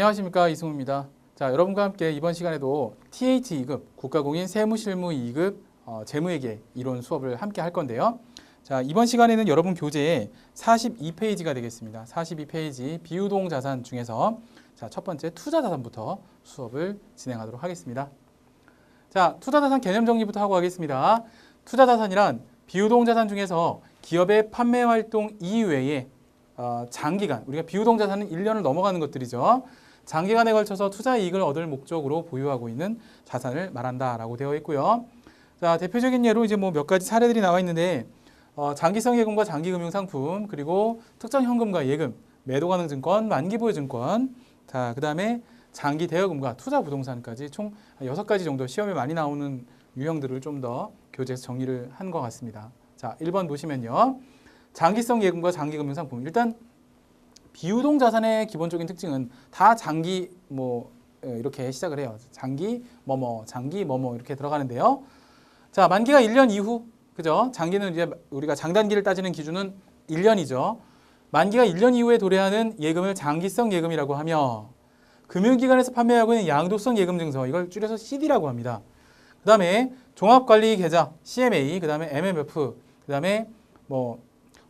안녕하십니까 이승우입니다. 자 여러분과 함께 이번 시간에도 TH 2급 국가공인 세무실무 2급 어, 재무회계 이론 수업을 함께 할 건데요. 자 이번 시간에는 여러분 교재에 42페이지가 되겠습니다. 42페이지 비유동 자산 중에서 자첫 번째 투자 자산부터 수업을 진행하도록 하겠습니다. 자 투자 자산 개념 정리부터 하고 가겠습니다. 투자 자산이란 비유동 자산 중에서 기업의 판매 활동 이외에 어, 장기간 우리가 비유동 자산은 1년을 넘어가는 것들이죠. 장기간에 걸쳐서 투자 이익을 얻을 목적으로 보유하고 있는 자산을 말한다라고 되어 있고요. 자 대표적인 예로 이제 뭐 몇 가지 사례들이 나와 있는데 어, 장기성 예금과 장기금융 상품 그리고 특정 현금과 예금, 매도 가능 증권, 만기 보유 증권, 자 그다음에 장기 대여금과 투자 부동산까지 총 여섯 가지 정도 시험에 많이 나오는 유형들을 좀 더 교재에서 정리를 한 것 같습니다. 자 1번 보시면요. 장기성 예금과 장기금융 상품 일단 비유동 자산의 기본적인 특징은 다 장기 뭐 예, 이렇게 시작을 해요. 장기 뭐뭐 장기 뭐뭐 이렇게 들어가는데요. 자 만기가 1년 이후 그죠? 장기는 이제 우리가 장단기를 따지는 기준은 1년이죠. 만기가 1년 이후에 도래하는 예금을 장기성 예금이라고 하며 금융기관에서 판매하고 있는 양도성 예금 증서 이걸 줄여서 CD라고 합니다. 그 다음에 종합관리 계좌 CMA 그 다음에 MMF 그 다음에 뭐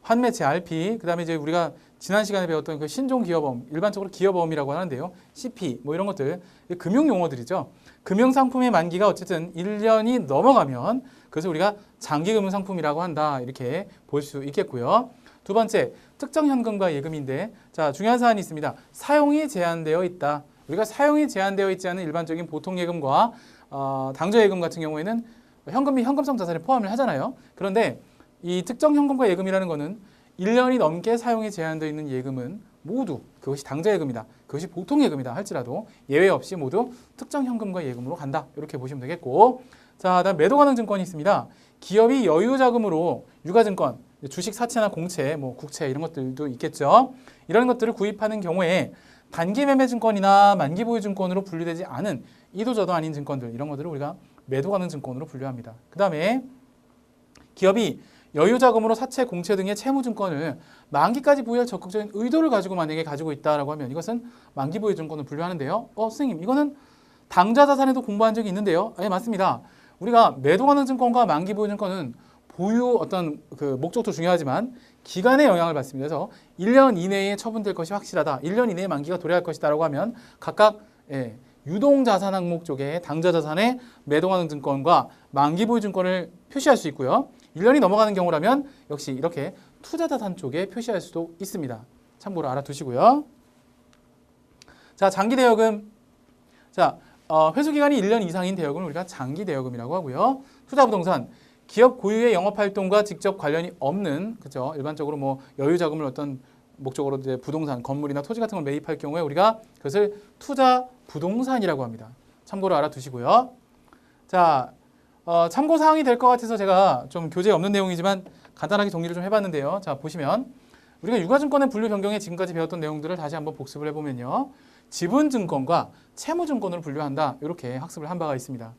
환매채 RP 그 다음에 이제 우리가 지난 시간에 배웠던 그 신종 기여보험 일반적으로 기여보험이라고 하는데요. CP 뭐 이런 것들 금융 용어들이죠. 금융 상품의 만기가 어쨌든 1년이 넘어가면 그래서 우리가 장기 금융 상품이라고 한다 이렇게 볼 수 있겠고요. 두 번째 특정 현금과 예금인데 자 중요한 사안이 있습니다. 사용이 제한되어 있다. 우리가 사용이 제한되어 있지 않은 일반적인 보통 예금과 어, 당좌 예금 같은 경우에는 현금이 현금성 자산에 포함을 하잖아요. 그런데 이 특정 현금과 예금이라는 거는 1년이 넘게 사용이 제한되어 있는 예금은 모두 그것이 당좌 예금이다. 그것이 보통 예금이다 할지라도 예외 없이 모두 특정 현금과 예금으로 간다. 이렇게 보시면 되겠고. 자, 다음 매도 가능 증권이 있습니다. 기업이 여유 자금으로 유가 증권, 주식 사채나 공채, 뭐 국채 이런 것들도 있겠죠. 이런 것들을 구입하는 경우에 단기 매매 증권이나 만기 보유 증권으로 분류되지 않은 이도저도 아닌 증권들 이런 것들을 우리가 매도 가능 증권으로 분류합니다. 그 다음에 기업이 여유 자금으로 사채, 공채 등의 채무 증권을 만기까지 보유할 적극적인 의도를 가지고 만약에 가지고 있다라고 하면 이것은 만기 보유 증권을 분류하는데요. 어, 선생님, 이거는 당좌 자산에도 공부한 적이 있는데요. 네, 맞습니다. 우리가 매도 가능 증권과 만기 보유 증권은 보유 어떤 그 목적도 중요하지만 기간에 영향을 받습니다. 그래서 1년 이내에 처분될 것이 확실하다. 1년 이내에 만기가 도래할 것이다라고 하면 각각 예, 유동 자산 항목 쪽에 당좌 자산의 매도 가능 증권과 만기 보유 증권을 표시할 수 있고요. 1년이 넘어가는 경우라면 역시 이렇게 투자 자산 쪽에 표시할 수도 있습니다. 참고로 알아두시고요. 자, 장기 대여금. 자, 어, 회수 기간이 1년 이상인 대여금을 우리가 장기 대여금이라고 하고요. 투자 부동산. 기업 고유의 영업 활동과 직접 관련이 없는 그죠? 일반적으로 뭐 여유 자금을 어떤 목적으로 이제 부동산, 건물이나 토지 같은 걸 매입할 경우에 우리가 그것을 투자 부동산이라고 합니다. 참고로 알아두시고요. 자, 어, 참고 사항이 될 것 같아서 제가 좀 교재에 없는 내용이지만 간단하게 정리를 좀 해봤는데요. 자, 보시면 우리가 유가증권의 분류 변경에 지금까지 배웠던 내용들을 다시 한번 복습을 해보면요. 지분증권과 채무증권으로 분류한다. 이렇게 학습을 한 바가 있습니다.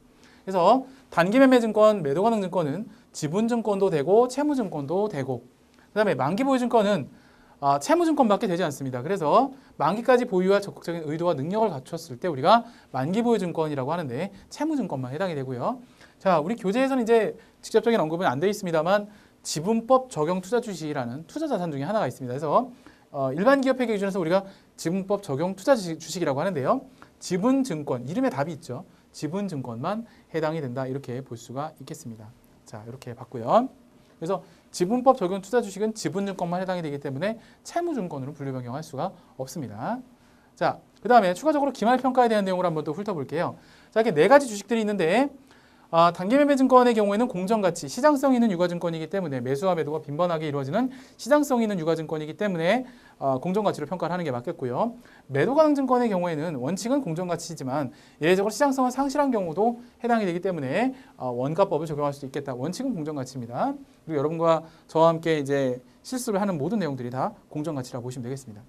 그래서 단기매매증권, 매도가능증권은 지분증권도 되고 채무증권도 되고 그 다음에 만기보유증권은 아, 채무증권밖에 되지 않습니다. 그래서 만기까지 보유할 적극적인 의도와 능력을 갖췄을 때 우리가 만기 보유증권이라고 하는데 채무증권만 해당이 되고요. 자, 우리 교재에서는 이제 직접적인 언급은 안 되어 있습니다만 지분법 적용 투자 주식이라는 투자 자산 중에 하나가 있습니다. 그래서 어, 일반 기업 회계 기준에서 우리가 지분법 적용 투자 주식 이라고 하는데요. 지분증권 이름에 답이 있죠. 지분증권만 해당이 된다 이렇게 볼 수가 있겠습니다. 자, 이렇게 봤고요. 그래서 지분법 적용 투자 주식은 지분증권만 해당이 되기 때문에 채무증권으로 분류 변경할 수가 없습니다. 자, 그 다음에 추가적으로 기말 평가에 대한 내용을 한번 또 훑어볼게요. 자, 이렇게 네 가지 주식들이 있는데 아, 단기 매매 증권의 경우에는 공정가치, 시장성 있는 유가증권이기 때문에 매수와 매도가 빈번하게 이루어지는 시장성 있는 유가증권이기 때문에 어, 공정가치로 평가를 하는 게 맞겠고요. 매도 가능 증권의 경우에는 원칙은 공정가치지만 예외적으로 시장성을 상실한 경우도 해당이 되기 때문에 어, 원가법을 적용할 수 있겠다. 원칙은 공정가치입니다. 그리고 여러분과 저와 함께 이제 실습을 하는 모든 내용들이 다 공정가치라고 보시면 되겠습니다.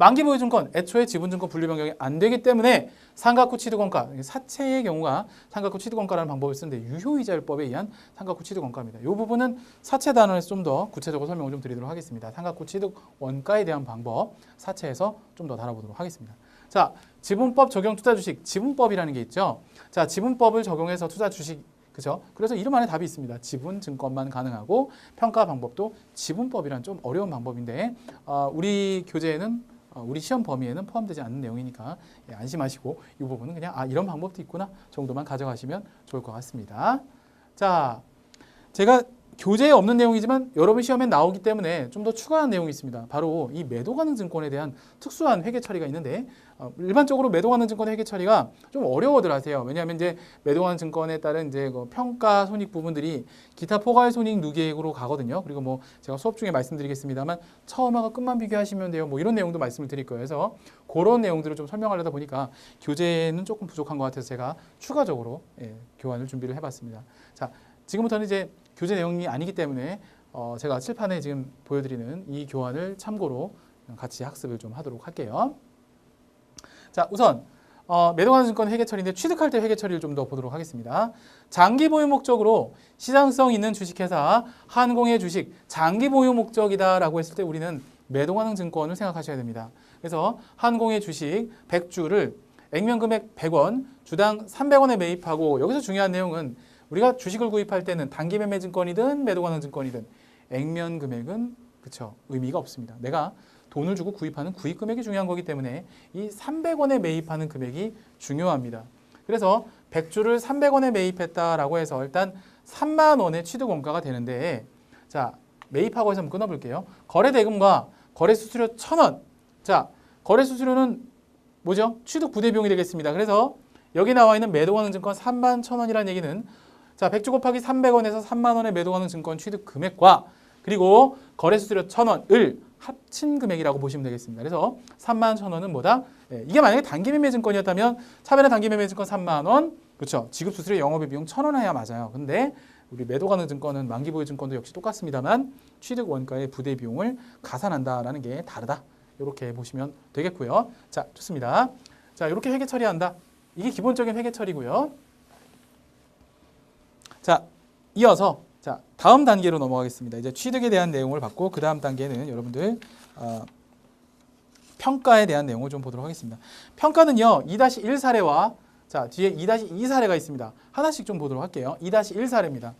만기 보유증권 애초에 지분증권 분류 변경이 안 되기 때문에 상각 후 취득원가 사채의 경우가 상각 후 취득원가라는 방법을 쓰는데 유효이자율법에 의한 상각 후 취득원가입니다. 이 부분은 사채 단원에서 좀 더 구체적으로 설명을 좀 드리도록 하겠습니다. 상각 후 취득원가에 대한 방법 사채에서 좀 더 다뤄보도록 하겠습니다. 자, 지분법 적용 투자 주식 지분법이라는 게 있죠. 자, 지분법을 적용해서 투자 주식 그죠? 그래서 이름 안에 답이 있습니다. 지분 증권만 가능하고 평가 방법도 지분법이란 좀 어려운 방법인데 어, 우리 교재에는 어, 우리 시험 범위에는 포함되지 않는 내용이니까 예, 안심하시고 이 부분은 그냥 아 이런 방법도 있구나 정도만 가져가시면 좋을 것 같습니다. 자, 제가 교재에 없는 내용이지만 여러분 시험에 나오기 때문에 좀 더 추가한 내용이 있습니다. 바로 이 매도 가능 증권에 대한 특수한 회계 처리가 있는데 어, 일반적으로 매도 가능 증권 회계 처리가 좀 어려워들 하세요. 왜냐하면 이제 매도 가능 증권에 따른 이제 그 평가 손익 부분들이 기타 포괄 손익 누계액으로 가거든요. 그리고 뭐 제가 수업 중에 말씀드리겠습니다만 처음하고 끝만 비교하시면 돼요. 뭐 이런 내용도 말씀을 드릴 거예요. 그래서 그런 내용들을 좀 설명하려다 보니까 교재는 조금 부족한 것 같아서 제가 추가적으로 예, 교환을 준비를 해봤습니다. 자, 지금부터는 이제 교재 내용이 아니기 때문에 어, 제가 칠판에 지금 보여드리는 이 교환을 참고로 같이 학습을 좀 하도록 할게요. 자, 우선 어, 매도가능 증권 회계 처리인데 취득할 때 회계 처리를 좀 더 보도록 하겠습니다. 장기 보유 목적으로 시장성 있는 주식회사 한공의 주식 장기 보유 목적이다라고 했을 때 우리는 매도가능 증권을 생각하셔야 됩니다. 그래서 한공의 주식 100주를 액면 금액 100원, 주당 300원에 매입하고 여기서 중요한 내용은 우리가 주식을 구입할 때는 단기 매매 증권이든 매도 가능 증권이든 액면 금액은 그쵸 의미가 없습니다. 내가 돈을 주고 구입하는 구입 금액이 중요한 거기 때문에 이 300원에 매입하는 금액이 중요합니다. 그래서 100주를 300원에 매입했다라고 해서 일단 3만 원의 취득 원가가 되는데 자 매입하고 해서 한번 끊어볼게요. 거래 대금과 거래 수수료 1,000원. 자 거래 수수료는 뭐죠? 취득 부대 비용이 되겠습니다. 그래서 여기 나와 있는 매도 가능 증권 3만 1,000원이라는 얘기는 자, 100주 곱하기 300원에서 3만 원의 매도 가능 증권 취득 금액과 그리고 거래 수수료 1,000원을 합친 금액이라고 보시면 되겠습니다. 그래서 3만 1,000원은 뭐다? 예, 이게 만약에 단기 매매 증권이었다면 차별의 단기 매매 증권 3만 원, 그렇죠? 지급 수수료 영업의 비용 1,000원 해야 맞아요. 근데 우리 매도 가능 증권은 만기 보유 증권도 역시 똑같습니다만 취득 원가의 부대 비용을 가산한다라는 게 다르다. 이렇게 보시면 되겠고요. 자, 좋습니다. 자, 이렇게 회계 처리한다. 이게 기본적인 회계 처리고요. 자, 이어서 자 다음 단계로 넘어가겠습니다. 이제 취득에 대한 내용을 받고 그 다음 단계는 여러분들 어, 평가에 대한 내용을 좀 보도록 하겠습니다. 평가는요 2-1 사례와 자 뒤에 2-2 사례가 있습니다. 하나씩 좀 보도록 할게요. 2-1 사례입니다.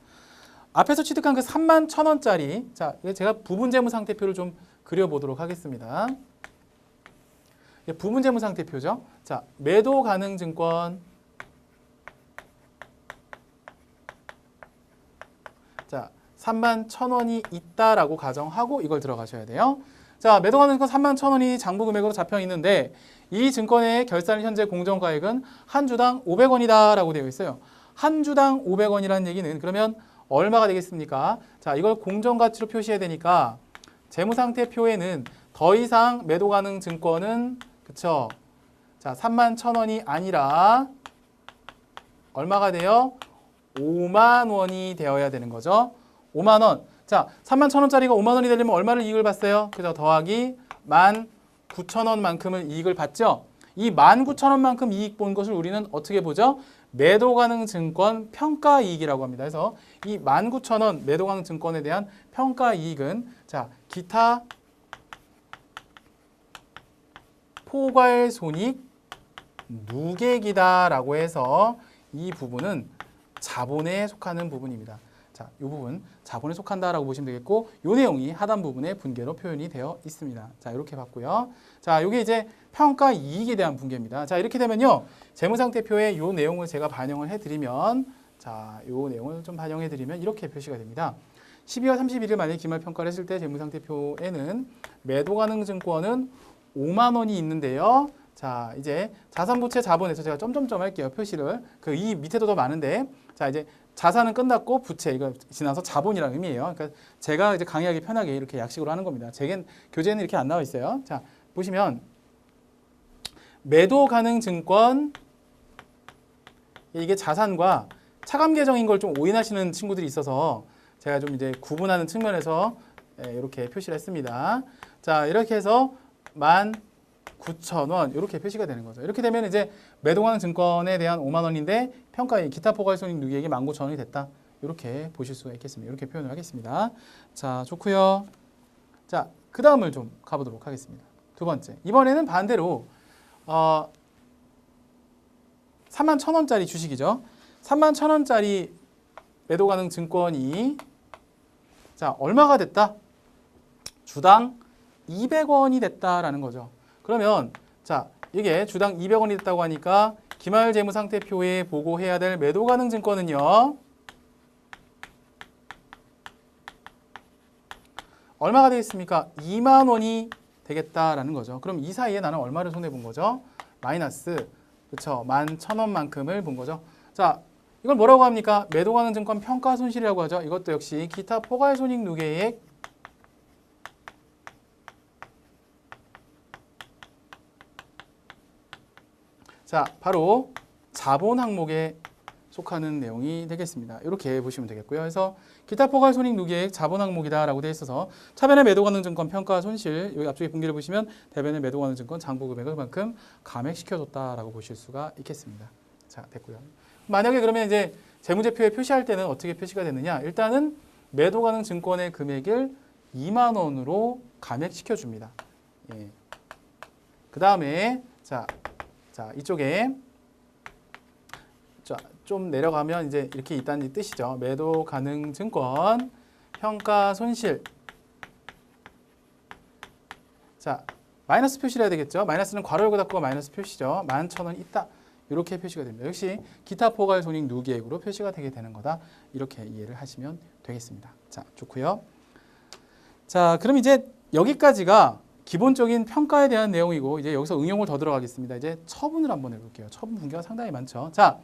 앞에서 취득한 그 3만 천 원짜리 자 제가 부분 재무 상태표를 좀 그려보도록 하겠습니다. 이게 부분 재무 상태표죠. 자 매도 가능 증권 자, 3만 1,000원이 있다라고 가정하고 이걸 들어가셔야 돼요. 자, 매도 가능 증권 3만 1,000원이 장부 금액으로 잡혀 있는데 이 증권의 결산 현재 공정가액은 한 주당 500원이다라고 되어 있어요. 한 주당 500원이라는 얘기는 그러면 얼마가 되겠습니까? 자, 이걸 공정가치로 표시해야 되니까 재무상태표에는 더 이상 매도 가능 증권은 그쵸? 자, 3만 1,000원이 아니라 얼마가 돼요? 5만 원이 되어야 되는 거죠. 5만 원. 자, 3만 1천 원짜리가 5만 원이 되려면 얼마를 이익을 봤어요? 그죠? 더하기 1만 9천 원만큼을 이익을 봤죠. 이 1만 9천 원만큼 이익 본 것을 우리는 어떻게 보죠? 매도 가능 증권 평가 이익이라고 합니다. 그래서 이 1만 9천 원 매도 가능 증권에 대한 평가 이익은 자, 기타 포괄 손익 누계기다라고 해서 이 부분은 자본에 속하는 부분입니다. 자, 이 부분 자본에 속한다라고 보시면 되겠고 이 내용이 하단 부분의 분계로 표현이 되어 있습니다. 자, 이렇게 봤고요. 자, 이게 이제 평가 이익에 대한 분계입니다. 자, 이렇게 되면요. 재무상태표에 이 내용을 제가 반영을 해드리면 자, 이 내용을 좀 반영해드리면 이렇게 표시가 됩니다. 12월 31일 만에 기말 평가를 했을 때 재무상태표에는 매도 가능 증권은 5만 원이 있는데요. 자, 이제 자산부채 자본에서 제가 점점점 할게요. 표시를. 그 이 밑에도 더 많은데 자, 이제 자산은 끝났고 부채 이거 지나서 자본이라는 의미예요. 그러니까 제가 이제 강의하기 편하게 이렇게 약식으로 하는 겁니다. 제겐 교재는 이렇게 안 나와 있어요. 자, 보시면 매도 가능 증권 이게 자산과 차감 계정인 걸 좀 오인하시는 친구들이 있어서 제가 좀 이제 구분하는 측면에서 예, 이렇게 표시를 했습니다. 자, 이렇게 해서 만 9,000원 이렇게 표시가 되는 거죠. 이렇게 되면 이제 매도하는 증권에 대한 5만 원인데 평가의 기타 포괄손익 누계액이 19,000원이 됐다. 이렇게 보실 수가 있겠습니다. 이렇게 표현을 하겠습니다. 자, 좋고요. 자, 그 다음을 좀 가보도록 하겠습니다. 두 번째. 이번에는 반대로 어, 3만 1,000원짜리 주식이죠. 3만 1,000원짜리 매도 가능 증권이 자, 얼마가 됐다? 주당 200원이 됐다라는 거죠. 그러면 자, 이게 주당 200원이 됐다고 하니까 기말 재무 상태표에 보고해야 될 매도 가능 증권은요. 얼마가 되겠습니까? 2만 원이 되겠다라는 거죠. 그럼 이 사이에 나는 얼마를 손해 본 거죠? 마이너스 그렇죠. 11,000원만큼을 본 거죠. 자, 이걸 뭐라고 합니까? 매도 가능 증권 평가 손실이라고 하죠. 이것도 역시 기타 포괄 손익 누계액 자, 바로 자본 항목에 속하는 내용이 되겠습니다. 이렇게 보시면 되겠고요. 그래서 기타 포괄 손익 누계액 자본 항목이다라고 되어 있어서 차변의 매도 가능 증권 평가 손실 여기 앞쪽에 분기를 보시면 대변의 매도 가능 증권 장부 금액을 그만큼 감액시켜줬다라고 보실 수가 있겠습니다. 자, 됐고요. 만약에 그러면 이제 재무제표에 표시할 때는 어떻게 표시가 되느냐? 일단은 매도 가능 증권의 금액을 2만 원으로 감액시켜 줍니다. 예. 그 다음에 자, 자 이쪽에 자, 좀 내려가면 이제 이렇게 있다는 뜻이죠. 매도 가능 증권 평가 손실. 자, 마이너스 표시를 해야 되겠죠. 마이너스는 괄호 열고 닫고가 마이너스 표시죠. 11,000원 있다. 이렇게 표시가 됩니다. 역시 기타 포괄 손익 누계액으로 표시가 되게 되는 거다. 이렇게 이해를 하시면 되겠습니다. 자, 좋고요. 자, 그럼 이제 여기까지가 기본적인 평가에 대한 내용이고 이제 여기서 응용을 더 들어가겠습니다. 이제 처분을 한번 해볼게요. 처분 분기가 상당히 많죠. 자,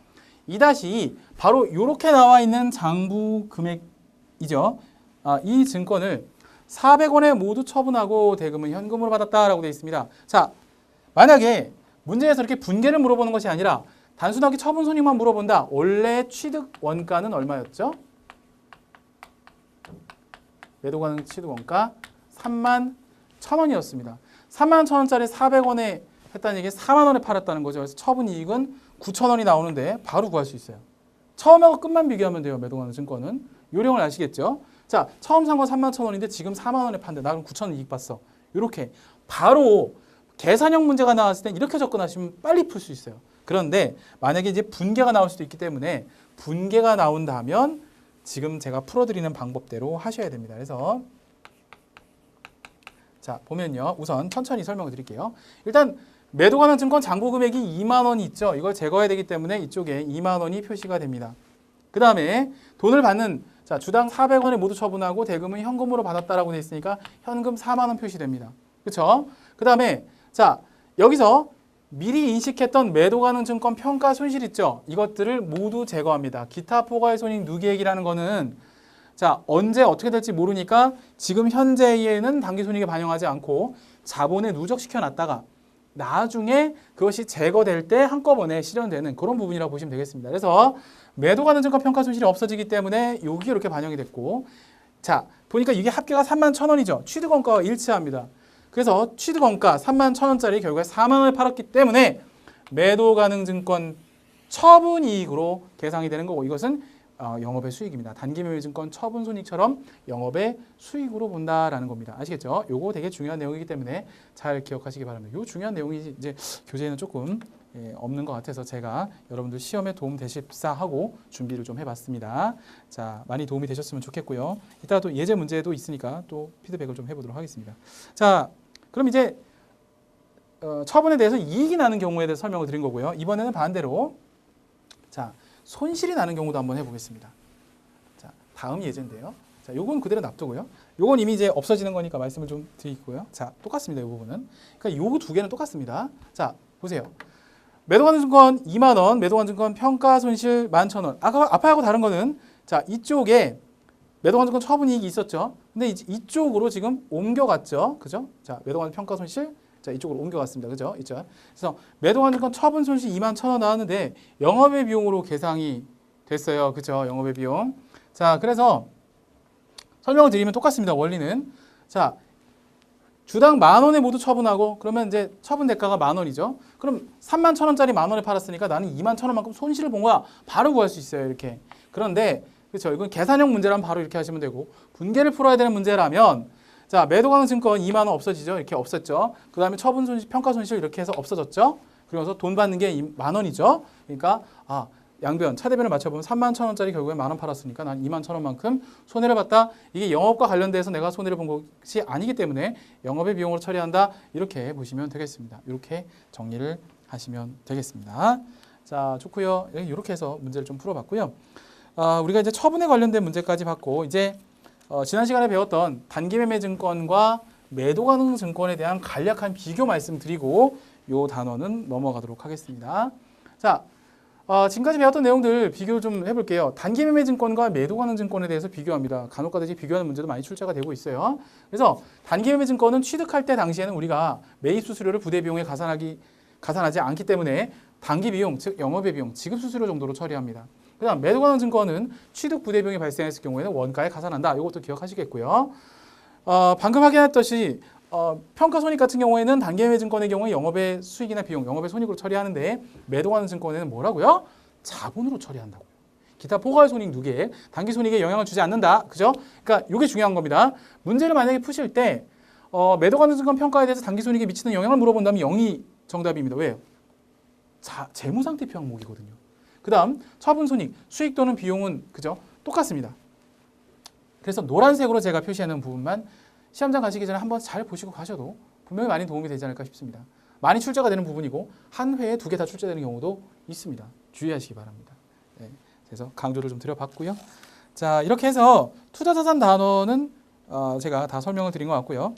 2-2 바로 이렇게 나와 있는 장부 금액이죠. 아, 이 증권을 400원에 모두 처분하고 대금은 현금으로 받았다라고 되어 있습니다. 자, 만약에 문제에서 이렇게 분계를 물어보는 것이 아니라 단순하게 처분 손익만 물어본다. 원래 취득 원가는 얼마였죠? 매도 가능 취득 원가 3만 1,000원이었습니다. 3만 1,000원짜리 400원에 했다는 얘기 4만 원에 팔았다는 거죠. 그래서 처분 이익은 9,000원이 나오는데 바로 구할 수 있어요. 처음하고 끝만 비교하면 돼요. 매도 가능 증권은. 요령을 아시겠죠? 자, 처음 산 건 3만 1,000원인데 지금 4만 원에 판대. 나 그럼 9,000원 이익 봤어. 이렇게 바로 계산형 문제가 나왔을 땐 이렇게 접근하시면 빨리 풀 수 있어요. 그런데 만약에 이제 분계가 나올 수도 있기 때문에 분계가 나온다면 지금 제가 풀어드리는 방법대로 하셔야 됩니다. 그래서 자 보면요. 우선 천천히 설명을 드릴게요. 일단 매도 가능 증권 잔고 금액이 2만 원이 있죠. 이걸 제거해야 되기 때문에 이쪽에 2만 원이 표시가 됩니다. 그 다음에 돈을 받는 자 주당 400원에 모두 처분하고 대금은 현금으로 받았다라고 돼 있으니까 현금 4만 원 표시됩니다. 그렇죠? 그 다음에 자 여기서 미리 인식했던 매도 가능 증권 평가 손실 있죠. 이것들을 모두 제거합니다. 기타 포괄 손익 누계액이라는 거는 자 언제 어떻게 될지 모르니까 지금 현재에는 당기 손익에 반영하지 않고 자본에 누적시켜 놨다가 나중에 그것이 제거될 때 한꺼번에 실현되는 그런 부분이라고 보시면 되겠습니다. 그래서 매도 가능 증권 평가 손실이 없어지기 때문에 여기 이렇게 반영이 됐고 자 보니까 이게 합계가 3만 1,000원이죠. 취득 원가와 일치합니다. 그래서 취득 원가 3만 1,000원짜리 결국에 4만 원을 팔았기 때문에 매도 가능 증권 처분 이익으로 계상이 되는 거고 이것은 어, 영업의 수익입니다. 단기 매매 증권 처분 손익처럼 영업의 수익으로 본다라는 겁니다. 아시겠죠? 요거 되게 중요한 내용이기 때문에 잘 기억하시기 바랍니다. 요 중요한 내용이 이제 교재에는 조금 예, 없는 것 같아서 제가 여러분들 시험에 도움 되십사 하고 준비를 좀 해봤습니다. 자, 많이 도움이 되셨으면 좋겠고요. 이따 또 예제 문제도 있으니까 또 피드백을 좀 해보도록 하겠습니다. 자, 그럼 이제 어, 처분에 대해서 이익이 나는 경우에 대해서 설명을 드린 거고요. 이번에는 반대로 자 손실이 나는 경우도 한번 해보겠습니다. 자 다음 예제인데요. 자 요건 그대로 놔두고요. 요건 이미 이제 없어지는 거니까 말씀을 좀 드리고요. 자 똑같습니다. 이 부분은. 그러니까 요 두 개는 똑같습니다. 자 보세요. 매도가능 증권 2만 원, 매도가능 증권 평가 손실 11,000원. 아까 앞하고 다른 거는 자 이쪽에 매도가능 증권 처분 이익이 있었죠. 근데 이- 이쪽으로 지금 옮겨갔죠. 그죠? 자 매도가능 평가 손실 자 이쪽으로 옮겨갔습니다. 그죠? 있죠. 그래서 매도가능 증권 처분 손실 2만 1,000원 나왔는데 영업의 비용으로 계상이 됐어요. 그죠? 영업의 비용. 자 그래서 설명을 드리면 똑같습니다. 원리는 자 주당 만 원에 모두 처분하고 그러면 이제 처분 대가가 만 원이죠. 그럼 3만 천 원짜리 만 원에 팔았으니까 나는 2만 천 원만큼 손실을 본 거야. 바로 구할 수 있어요. 이렇게. 그런데 그렇죠. 이건 계산형 문제라면 바로 이렇게 하시면 되고 분계를 풀어야 되는 문제라면 자 매도 가능 증권 2만 원 없어지죠. 이렇게 없었죠. 그 다음에 처분 손실, 평가 손실 이렇게 해서 없어졌죠. 그러면서 돈 받는 게 만 원이죠. 그러니까 아 양변 차대변을 맞춰보면 3만 천 원짜리 결국에 만 원 팔았으니까 난 2만 천 원만큼 손해를 봤다. 이게 영업과 관련돼서 내가 손해를 본 것이 아니기 때문에 영업의 비용으로 처리한다. 이렇게 보시면 되겠습니다. 이렇게 정리를 하시면 되겠습니다. 자 좋고요. 이렇게 해서 문제를 좀 풀어봤고요. 아, 우리가 이제 처분에 관련된 문제까지 봤고 이제 어, 지난 시간에 배웠던 단기매매 증권과 매도 가능 증권에 대한 간략한 비교 말씀드리고 요 단어는 넘어가도록 하겠습니다. 자, 어, 지금까지 배웠던 내용들 비교 좀 해볼게요. 단기매매 증권과 매도 가능 증권에 대해서 비교합니다. 간혹가다지 비교하는 문제도 많이 출제가 되고 있어요. 그래서 단기매매 증권은 취득할 때 당시에는 우리가 매입 수수료를 부대 비용에 가산하기 가산하지 않기 때문에 단기 비용, 즉 영업의 비용, 지급 수수료 정도로 처리합니다. 그다음 매도 가능 증권은 취득 부대 비용이 발생했을 경우에는 원가에 가산한다. 이것도 기억하시겠고요. 어, 방금 확인했듯이 어, 평가 손익 같은 경우에는 단기 매매 증권의 경우에 영업의 수익이나 비용, 영업의 손익으로 처리하는데 매도 가능 증권에는 뭐라고요? 자본으로 처리한다고. 기타 포괄 손익 누계, 단기 손익에 영향을 주지 않는다. 그죠? 그러니까 이게 중요한 겁니다. 문제를 만약에 푸실 때 어, 매도 가능 증권 평가에 대해서 단기 손익에 미치는 영향을 물어본다면 0이 정답입니다. 왜요? 자, 재무 상태표 항목이거든요. 그 다음 처분 손익, 수익 또는 비용은 그죠? 똑같습니다. 그래서 노란색으로 제가 표시하는 부분만 시험장 가시기 전에 한번 잘 보시고 가셔도 분명히 많이 도움이 되지 않을까 싶습니다. 많이 출제가 되는 부분이고 한 회에 두 개 다 출제되는 경우도 있습니다. 주의하시기 바랍니다. 네, 그래서 강조를 좀 드려봤고요. 자 이렇게 해서 투자자산 단어는 어, 제가 다 설명을 드린 것 같고요.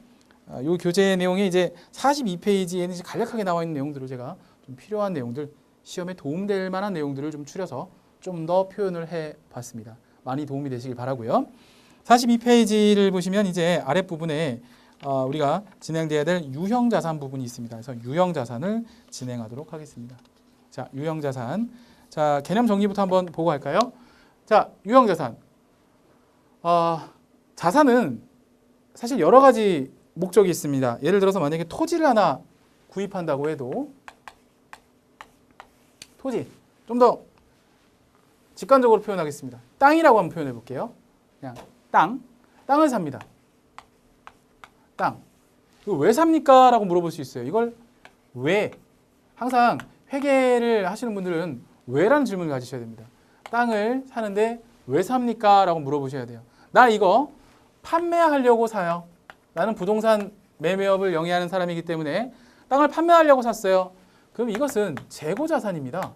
어, 이 교재 내용이 이제 42페이지에는 이제 간략하게 나와 있는 내용들을 제가 좀 필요한 내용들 시험에 도움될 만한 내용들을 좀 추려서 좀 더 표현을 해봤습니다. 많이 도움이 되시길 바라고요. 42페이지를 보시면 이제 아랫부분에 어, 우리가 진행돼야 될 유형 자산 부분이 있습니다. 그래서 유형 자산을 진행하도록 하겠습니다. 자, 유형 자산. 자, 개념 정리부터 한번 보고 갈까요? 자, 유형 자산. 어, 자산은 사실 여러 가지 목적이 있습니다. 예를 들어서 만약에 토지를 하나 구입한다고 해도 토지 좀 더 직관적으로 표현하겠습니다. 땅이라고 한번 표현해 볼게요. 그냥 땅, 땅을 삽니다. 땅. 이거 왜 삽니까? 라고 물어볼 수 있어요. 이걸 왜? 항상 회계를 하시는 분들은 왜라는 질문을 가지셔야 됩니다. 땅을 사는데 왜 삽니까? 라고 물어보셔야 돼요. 나 이거 판매하려고 사요. 나는 부동산 매매업을 영위하는 사람이기 때문에 땅을 판매하려고 샀어요. 그럼 이것은 재고 자산입니다.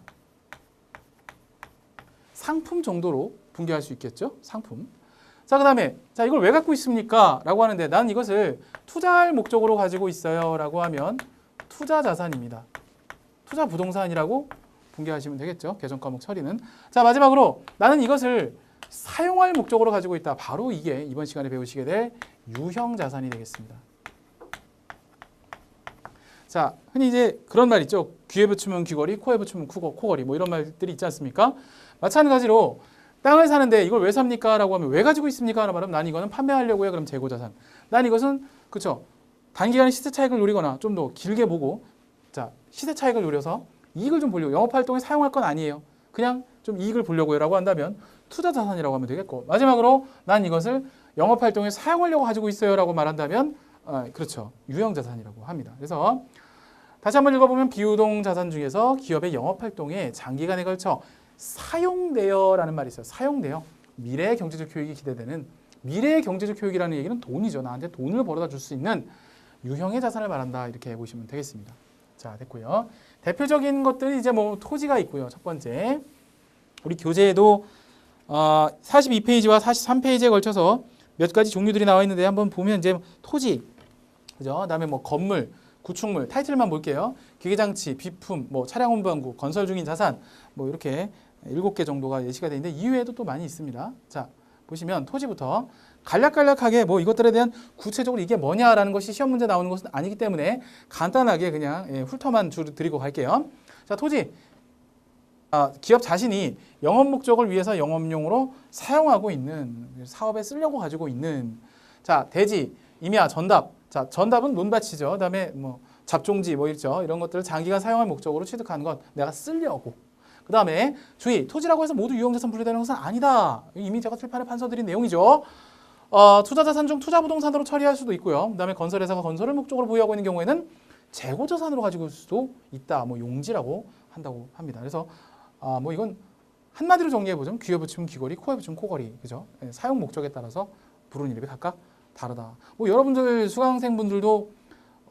상품 정도로 분개할 수 있겠죠? 상품. 자, 그 다음에 자, 이걸 왜 갖고 있습니까? 라고 하는데 난 이것을 투자할 목적으로 가지고 있어요. 라고 하면 투자 자산입니다. 투자 부동산이라고 분개하시면 되겠죠? 개정 과목 처리는. 자, 마지막으로 나는 이것을 사용할 목적으로 가지고 있다. 바로 이게 이번 시간에 배우시게 될 유형 자산이 되겠습니다. 자, 흔히 이제 그런 말 있죠. 귀에 붙이면 귀걸이, 코에 붙이면 코거, 코걸이 뭐 이런 말들이 있지 않습니까? 마찬가지로 땅을 사는데 이걸 왜 삽니까? 라고 하면 왜 가지고 있습니까? 라고 말하면 난 이거는 판매하려고 해. 그럼 재고 자산. 난 이것은 그렇죠. 단기간에 시세 차익을 노리거나 좀 더 길게 보고 자, 시세 차익을 노려서 이익을 좀 보려고 영업 활동에 사용할 건 아니에요. 그냥 좀 이익을 보려고요라고 한다면 투자 자산이라고 하면 되겠고 마지막으로 난 이것을 영업 활동에 사용하려고 가지고 있어요 라고 말한다면 어, 그렇죠. 유형 자산이라고 합니다. 그래서 다시 한번 읽어보면 비유동 자산 중에서 기업의 영업 활동에 장기간에 걸쳐 사용되어 라는 말이 있어요. 사용되어 미래의 경제적 효익이 기대되는 미래의 경제적 효익이라는 얘기는 돈이죠. 나한테 돈을 벌어다 줄 수 있는 유형의 자산을 말한다 이렇게 보시면 되겠습니다. 자 됐고요. 대표적인 것들이 이제 뭐 토지가 있고요. 첫 번째 우리 교재에도 어, 42페이지와 43페이지에 걸쳐서 몇 가지 종류들이 나와 있는데 한번 보면 이제 토지 그죠? 그다음에 뭐 건물 구축물 타이틀만 볼게요. 기계장치, 비품, 뭐 차량 운반구, 건설 중인 자산 뭐 이렇게 일곱 개 정도가 예시가 되어 있는데 이외에도 또 많이 있습니다. 자 보시면 토지부터 간략간략하게 뭐 이것들에 대한 구체적으로 이게 뭐냐라는 것이 시험 문제 나오는 것은 아니기 때문에 간단하게 그냥 예, 훑어만 줄 드리고 갈게요. 자 토지 아, 기업 자신이 영업 목적을 위해서 영업용으로 사용하고 있는 사업에 쓰려고 가지고 있는 자 대지 임야, 전답. 자, 전답은 논밭이죠. 그다음에 뭐 잡종지 뭐 있죠. 이런 것들을 장기간 사용할 목적으로 취득하는 건 내가 쓰려고. 그 다음에 주의, 토지라고 해서 모두 유형자산 분류되는 것은 아니다. 이미 제가 출판에 판서드린 내용이죠. 어, 투자자산 중 투자부동산으로 처리할 수도 있고요. 그 다음에 건설회사가 건설을 목적으로 보유하고 있는 경우에는 재고자산으로 가지고 있을 수도 있다. 뭐 용지라고 한다고 합니다. 그래서 아, 뭐 이건 한마디로 정리해 보자면 귀에 붙이면 귀걸이, 코에 붙이면 코걸이, 그죠? 예, 사용 목적에 따라서 부르는 이름이 각각 다르다. 뭐 여러분들 수강생분들도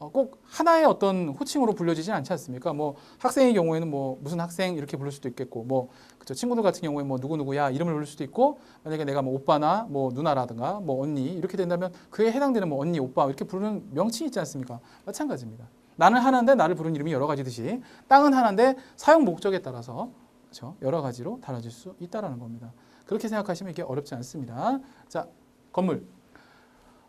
어, 꼭 하나의 어떤 호칭으로 불려지진 않지 않습니까? 뭐 학생의 경우에는 뭐 무슨 학생 이렇게 부를 수도 있겠고, 뭐 그죠? 친구들 같은 경우에 뭐 누구 누구야 이름을 부를 수도 있고, 만약에 내가 뭐 오빠나 뭐 누나라든가 뭐 언니 이렇게 된다면 그에 해당되는 뭐 언니, 오빠 이렇게 부르는 명칭이 있지 않습니까? 마찬가지입니다. 나는 하나인데 나를 부르는 이름이 여러 가지듯이 땅은 하나인데 사용 목적에 따라서 그렇죠? 여러 가지로 달라질 수 있다라는 겁니다. 그렇게 생각하시면 이게 어렵지 않습니다. 자, 건물.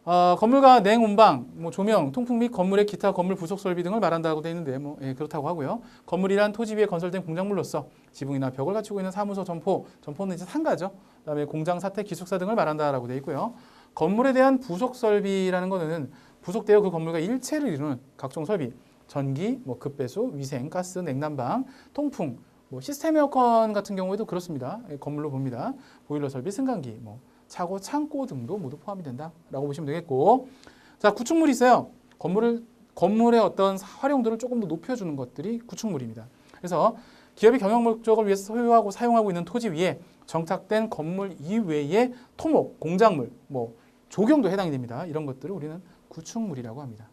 어, 건물과 냉온방, 뭐 조명, 통풍 및 건물의 기타 건물 부속 설비 등을 말한다고 되어 있는데 뭐 예, 그렇다고 하고요. 건물이란 토지 위에 건설된 공작물로서 지붕이나 벽을 갖추고 있는 사무소, 점포, 점포는 이제 상가죠. 그다음에 공장, 사택, 기숙사 등을 말한다라고 되어 있고요. 건물에 대한 부속 설비라는 것은 부속되어 그 건물과 일체를 이루는 각종 설비, 전기, 뭐 급배수, 위생, 가스, 냉난방, 통풍, 뭐 시스템 에어컨 같은 경우에도 그렇습니다. 예, 건물로 봅니다. 보일러 설비, 승강기, 뭐 차고, 창고 등도 모두 포함이 된다라고 보시면 되겠고, 자 구축물이 있어요. 건물을 건물의 어떤 활용도를 조금 더 높여주는 것들이 구축물입니다. 그래서 기업이 경영 목적을 위해서 소유하고 사용하고 있는 토지 위에 정착된 건물 이외의 토목, 공작물, 뭐 조경도 해당이 됩니다. 이런 것들을 우리는 구축물이라고 합니다.